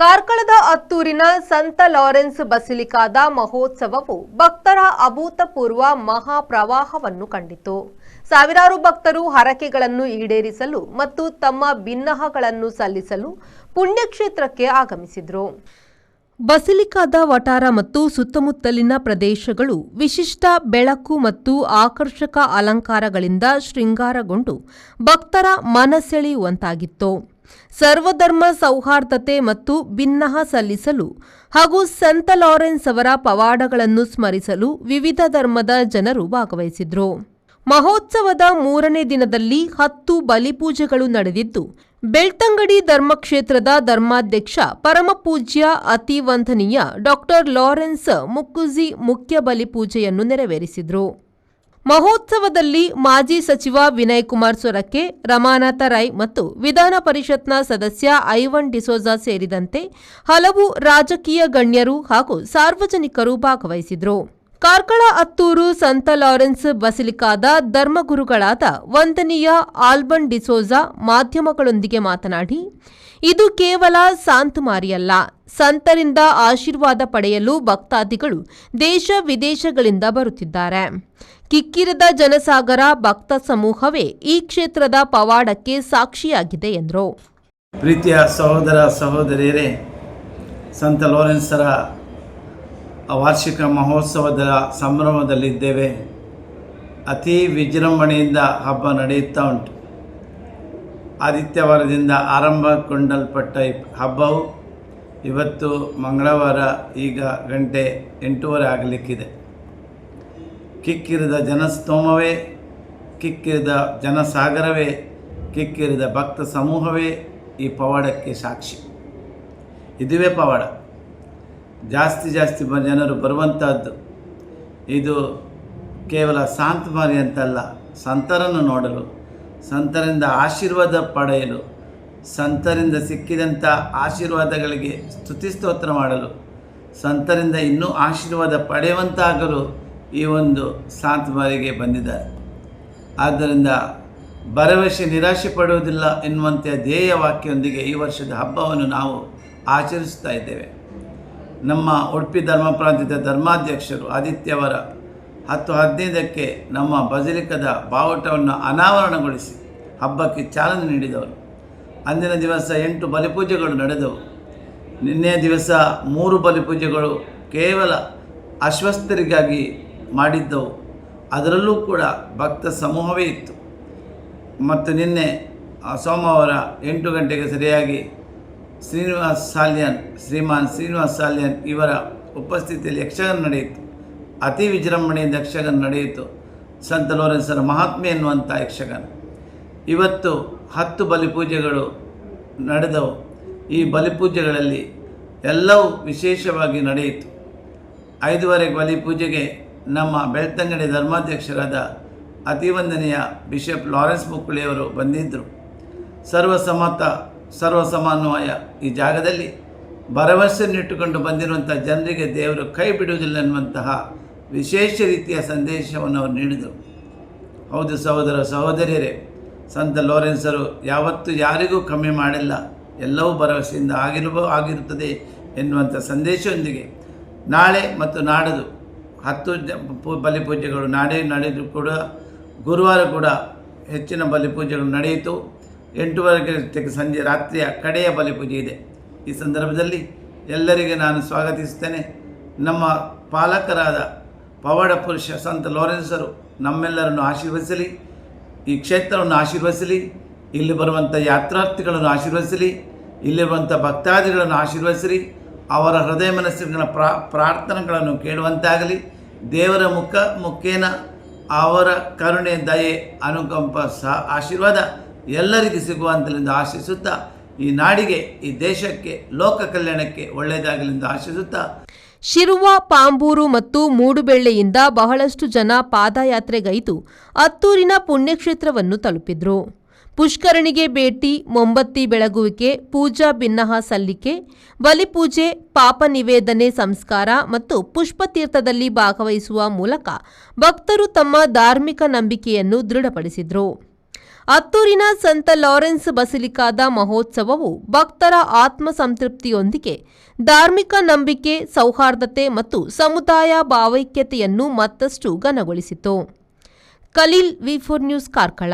ಕಾರ್ಕಳದ ಅತ್ತೂರಿನ ಸಂತ ಲಾರೆನ್ಸ್ ಬಸಿಲಿಕಾದ ಮಹೋತ್ಸವವು ಭಕ್ತರ ಅಭೂತಪೂರ್ವ ಮಹಾಪ್ರವಾಹವನ್ನು ಕಂಡಿತು. ಸಾವಿರಾರು ಭಕ್ತರು ಹರಕೆಗಳನ್ನು ಈಡೇರಿಸಲು ಮತ್ತು ತಮ್ಮ ಭಿನ್ನಹಗಳನ್ನು ಸಲ್ಲಿಸಲು ಪುಣ್ಯಕ್ಷೇತ್ರಕ್ಕೆ ಆಗಮಿಸಿದರು. ಬಸಿಲಿಕಾದ ವಟಾರ ಮತ್ತು ಸುತ್ತಮುತ್ತಲಿನ ಪ್ರದೇಶಗಳು ವಿಶಿಷ್ಟ ಬೆಳಕು ಮತ್ತು ಆಕರ್ಷಕ ಅಲಂಕಾರಗಳಿಂದ ಶೃಂಗಾರಗೊಂಡು ಭಕ್ತರ ಮನಸೆಳೆಯುವಂತಾಗಿತ್ತು. ಸರ್ವಧರ್ಮ ಸೌಹಾರ್ದತೆ ಮತ್ತು ಭಿನ್ನಹ ಸಲ್ಲಿಸಲು ಹಾಗೂ ಸಂತ ಲಾರೆನ್ಸ್ ಅವರ ಪವಾಡಗಳನ್ನು ಸ್ಮರಿಸಲು ವಿವಿಧ ಧರ್ಮದ ಜನರು ಭಾಗವಹಿಸಿದ್ರು. ಮಹೋತ್ಸವದ ಮೂರನೇ ದಿನದಲ್ಲಿ ಹತ್ತು ಬಲಿಪೂಜೆಗಳು ನಡೆದಿದ್ದು, ಬೆಳ್ತಂಗಡಿ ಧರ್ಮಕ್ಷೇತ್ರದ ಧರ್ಮಾಧ್ಯಕ್ಷ ಪರಮಪೂಜ್ಯ ಅತಿವಂದನೀಯ ಡಾಕ್ಟರ್ ಲಾರೆನ್ಸ್ ಮುಕ್ಕುಜಿ ಮುಖ್ಯ ಬಲಿಪೂಜೆಯನ್ನು ನೆರವೇರಿಸಿದರು. ಮಹೋತ್ಸವದಲ್ಲಿ ಮಾಜಿ ಸಚಿವ ವಿನಯ್ ಕುಮಾರ್ ಸೊರಕೆ ರಮಾನಾಥ ರೈ ಮತ್ತು ವಿಧಾನ ಪರಿಷತ್ನ ಸದಸ್ಯ ಐವನ್ ಡಿಸೋಜಾ ಸೇರಿದಂತೆ ಹಲವು ರಾಜಕೀಯ ಗಣ್ಯರು ಹಾಗೂ ಸಾರ್ವಜನಿಕರು ಭಾಗವಹಿಸಿದರು. ಕಾರ್ಕಳ ಅತ್ತೂರು ಸಂತ ಲಾರೆನ್ಸ್ ಬಸಿಲಿಕಾದ ಧರ್ಮಗುರುಗಳಾದ ವಂದನೀಯ ಆಲ್ಬನ್ ಡಿಸೋಜಾ ಮಾಧ್ಯಮಗಳೊಂದಿಗೆ ಮಾತನಾಡಿ, ಇದು ಕೇವಲ ಸಾಂತುಮಾರಿಯಲ್ಲ ಸಂತರಿಂದ ಆಶೀರ್ವಾದ ಪಡೆಯಲು ಭಕ್ತಾದಿಗಳು ದೇಶ ವಿದೇಶಗಳಿಂದ ಬರುತ್ತಿದ್ದಾರೆ. ಕಿಕ್ಕಿರದ ಜನಸಾಗರ ಭಕ್ತ ಸಮೂಹವೇ ಈ ಕ್ಷೇತ್ರದ ಪವಾಡಕ್ಕೆ ಸಾಕ್ಷಿಯಾಗಿದೆ ಎಂದರು. ಪ್ರೀತಿಯ ಸಹೋದರ ಸಹೋದರಿಯರೇ, ಸಂತ ಲೋರೆನ್ಸರ ವಾರ್ಷಿಕ ಮಹೋತ್ಸವದ ಸಂಭ್ರಮದಲ್ಲಿದ್ದೇವೆ. ಅತಿ ವಿಜೃಂಭಣೆಯಿಂದ ಹಬ್ಬ ನಡೆಯುತ್ತಾ ಉಂಟು. ಆದಿತ್ಯವಾರದಿಂದ ಆರಂಭಗೊಂಡಲ್ಪಟ್ಟ ಹಬ್ಬವು ಇವತ್ತು ಮಂಗಳವಾರ ಈಗ ಗಂಟೆ ಎಂಟೂವರೆ ಆಗಲಿಕ್ಕಿದೆ. ಕಿಕ್ಕಿರಿದ ಜನಸ್ತೋಮವೇ, ಕಿಕ್ಕಿರಿದ ಜನಸಾಗರವೇ, ಕಿಕ್ಕಿರಿದ ಭಕ್ತ ಸಮೂಹವೇ ಈ ಪವಾಡಕ್ಕೆ ಸಾಕ್ಷಿ. ಇದುವೇ ಪವಾಡ. ಜಾಸ್ತಿ ಜಾಸ್ತಿ ಜನರು ಬರುವಂಥದ್ದು ಇದು ಕೇವಲ ಸಾಂತ್ವಾರಿ ಅಂತಲ್ಲ, ಸಂತರನ್ನು ನೋಡಲು, ಸಂತರಿಂದ ಆಶೀರ್ವಾದ ಪಡೆಯಲು ಸಂತರಿಂದ ಸಿಕ್ಕಿದಂಥ ಆಶೀರ್ವಾದಗಳಿಗೆ ಸ್ತುತಿ ಸ್ತೋತ್ರ ಮಾಡಲು, ಸಂತರಿಂದ ಇನ್ನೂ ಆಶೀರ್ವಾದ ಪಡೆಯುವಂತಾಗಲು ಈ ಒಂದು ಸಾಂತ್ವಾರಿಗೆ ಬಂದಿದ್ದಾರೆ. ಆದ್ದರಿಂದ ಭರವಸೆ ನಿರಾಶೆ ಪಡುವುದಿಲ್ಲ ಎನ್ನುವಂತೆ ಧ್ಯೇಯ ವಾಕ್ಯದೊಂದಿಗೆ ಈ ವರ್ಷದ ಹಬ್ಬವನ್ನು ನಾವು ಆಚರಿಸ್ತಾ ಇದ್ದೇವೆ. ನಮ್ಮ ಉಡುಪಿ ಧರ್ಮ ಪ್ರಾಂತ್ಯದ ಧರ್ಮಾಧ್ಯಕ್ಷರು ಆದಿತ್ಯವರ ಹತ್ತು ಹದಿನೈದಕ್ಕೆ ನಮ್ಮ ಬಜಲಿಕದ ಬಾವುಟವನ್ನು ಅನಾವರಣಗೊಳಿಸಿ ಹಬ್ಬಕ್ಕೆ ಚಾಲನೆ ನೀಡಿದವರು. ಅಂದಿನ ದಿವಸ ಎಂಟು ಬಲಿಪೂಜೆಗಳು ನಡೆದವು. ನಿನ್ನೆ ದಿವಸ ಮೂರು ಬಲಿಪೂಜೆಗಳು ಕೇವಲ ಅಸ್ವಸ್ಥರಿಗಾಗಿ ಮಾಡಿದ್ದವು. ಅದರಲ್ಲೂ ಕೂಡ ಭಕ್ತ ಸಮೂಹವೇ ಇತ್ತು. ಮತ್ತು ನಿನ್ನೆ ಸೋಮವಾರ ಎಂಟು ಗಂಟೆಗೆ ಸರಿಯಾಗಿ ಶ್ರೀನಿವಾಸ್ ಸಾಲ್ಯನ್, ಶ್ರೀಮಾನ್ ಶ್ರೀನಿವಾಸ್ ಸಾಲ್ಯನ್ ಇವರ ಉಪಸ್ಥಿತಿಯಲ್ಲಿ ಯಕ್ಷಗಾನ ನಡೆಯಿತು. ಅತಿ ವಿಜೃಂಭಣೆಯಿಂದ ಯಕ್ಷಗಾನ ನಡೆಯಿತು. ಸಂತ ಲೋರೆನ್ಸರ ಮಹಾತ್ಮೆ ಎನ್ನುವಂಥ ಯಕ್ಷಗಾನ. ಇವತ್ತು ಹತ್ತು ಬಲಿಪೂಜೆಗಳು ನಡೆದವು. ಈ ಬಲಿಪೂಜೆಗಳಲ್ಲಿ ಎಲ್ಲವೂ ವಿಶೇಷವಾಗಿ ನಡೆಯಿತು. ಐದುವರೆ ಬಲಿಪೂಜೆಗೆ ನಮ್ಮ ಬೆಳ್ತಂಗಡಿ ಧರ್ಮಾಧ್ಯಕ್ಷರಾದ ಅತಿವಂದನೆಯ ಬಿಷಪ್ ಲಾರೆನ್ಸ್ ಮುಕ್ಕುಳಿಯವರು ಬಂದಿದ್ದರು. ಸರ್ವಸಮ್ಮತ ಸರ್ವಸಮಾನ್ವಯ ಈ ಜಾಗದಲ್ಲಿ ಭರವಸೆಯನ್ನಿಟ್ಟುಕೊಂಡು ಬಂದಿರುವಂಥ ಜನರಿಗೆ ದೇವರು ಕೈ ಬಿಡುವುದಿಲ್ಲ ಎನ್ನುವಂತಹ ವಿಶೇಷ ರೀತಿಯ ಸಂದೇಶವನ್ನು ಅವರು ನೀಡಿದರು. ಹೌದು ಸಹೋದರ ಸಹೋದರಿಯರೇ ಸಂತ ಲೋರೆನ್ಸರು ಯಾವತ್ತೂ ಯಾರಿಗೂ ಕಮ್ಮಿ ಮಾಡಿಲ್ಲ. ಎಲ್ಲವೂ ಭರವಸೆಯಿಂದ ಆಗಿರಬೋ ಆಗಿರುತ್ತದೆ ಎನ್ನುವಂಥ ಸಂದೇಶದೊಂದಿಗೆ ನಾಳೆ ಮತ್ತು ನಾಡದು ಹತ್ತು ಬಲಿಪೂಜೆಗಳು ನಾಳೆ ನಡೆದು ಕೂಡ, ಗುರುವಾರ ಕೂಡ ಹೆಚ್ಚಿನ ಬಲಿಪೂಜೆಗಳು ನಡೆಯಿತು. ಎಂಟೂವರೆ ಗಂಟೆಗೆ ಸಂಜೆ ರಾತ್ರಿಯ ಕಡೆಯ ಬಲಿಪೂಜೆ ಇದೆ. ಈ ಸಂದರ್ಭದಲ್ಲಿ ಎಲ್ಲರಿಗೆ ನಾನು ಸ್ವಾಗತಿಸುತ್ತೇನೆ. ನಮ್ಮ ಪಾಲಕರಾದ ಪವಾಡ ಪುರುಷ ಸಂತ ಲೋರೆನ್ಸರು ನಮ್ಮೆಲ್ಲರನ್ನು ಆಶೀರ್ವದಿಸಲಿ. ಈ ಕ್ಷೇತ್ರವನ್ನು ಆಶೀರ್ವದಿಸಲಿ, ಇಲ್ಲಿ ಬರುವಂಥ ಯಾತ್ರಾರ್ಥಿಗಳನ್ನು ಆಶೀರ್ವದಿಸಲಿ ಇಲ್ಲಿರುವಂಥ ಭಕ್ತಾದಿಗಳನ್ನು ಆಶೀರ್ವದಿಸಲಿ, ಅವರ ಹೃದಯ ಮನಸ್ಸಿನ ಪ್ರಾ, ಪ್ರಾರ್ಥನೆಗಳನ್ನು ಕೇಳುವಂತಾಗಲಿ. ದೇವರ ಮುಖ ಮುಖೇನ ಅವರ ಕರುಣೆ, ದಯೆ, ಅನುಕಂಪ ಸಹ ಆಶೀರ್ವಾದ ಎಲ್ಲರಿಗೂ ಸಿಗುವಂತಲಿಂದ ಆಶಿಸುತ್ತಾ, ಈ ನಾಡಿಗೆ, ಈ ದೇಶಕ್ಕೆ, ಲೋಕ ಕಲ್ಯಾಣಕ್ಕೆ ಒಳ್ಳೆಯದಾಗಲಿಂದ ಆಶಿಸುತ್ತಾ. ಶಿರುವ, ಪಾಂಬೂರು ಮತ್ತು ಮೂಡುಬೆಳ್ಳೆಯಿಂದ ಬಹಳಷ್ಟು ಜನ ಪಾದಯಾತ್ರೆಗೈದು ಅತ್ತೂರಿನ ಪುಣ್ಯಕ್ಷೇತ್ರವನ್ನು ತಲುಪಿದ್ರು. ಪುಷ್ಕರಣಿಗೆ ಭೇಟಿ, ಮೊಂಬತ್ತಿ ಬೆಳಗುವಿಕೆ, ಪೂಜಾ ಭಿನ್ನಹ ಸಲ್ಲಿಕೆ ಬಲಿಪೂಜೆ ಪಾಪ ನಿವೇದನೆ ಸಂಸ್ಕಾರ ಮತ್ತು ಪುಷ್ಪತೀರ್ಥದಲ್ಲಿ ಭಾಗವಹಿಸುವ ಮೂಲಕ ಭಕ್ತರು ತಮ್ಮ ಧಾರ್ಮಿಕ ನಂಬಿಕೆಯನ್ನು ದೃಢಪಡಿಸಿದ್ರು. ಅತ್ತೂರಿನ ಸಂತ ಲಾರೆನ್ಸ್ ಬಸಿಲಿಕಾದ ಮಹೋತ್ಸವವು ಭಕ್ತರ ಆತ್ಮಸಂತೃಪ್ತಿಯೊಂದಿಗೆ ಧಾರ್ಮಿಕ ನಂಬಿಕೆ, ಸೌಹಾರ್ದತೆ ಮತ್ತು ಸಮುದಾಯ ಭಾವೈಕ್ಯತೆಯನ್ನು ಮತ್ತಷ್ಟು ಘನಗೊಳಿಸಿತು. Khaleel V four News Karkala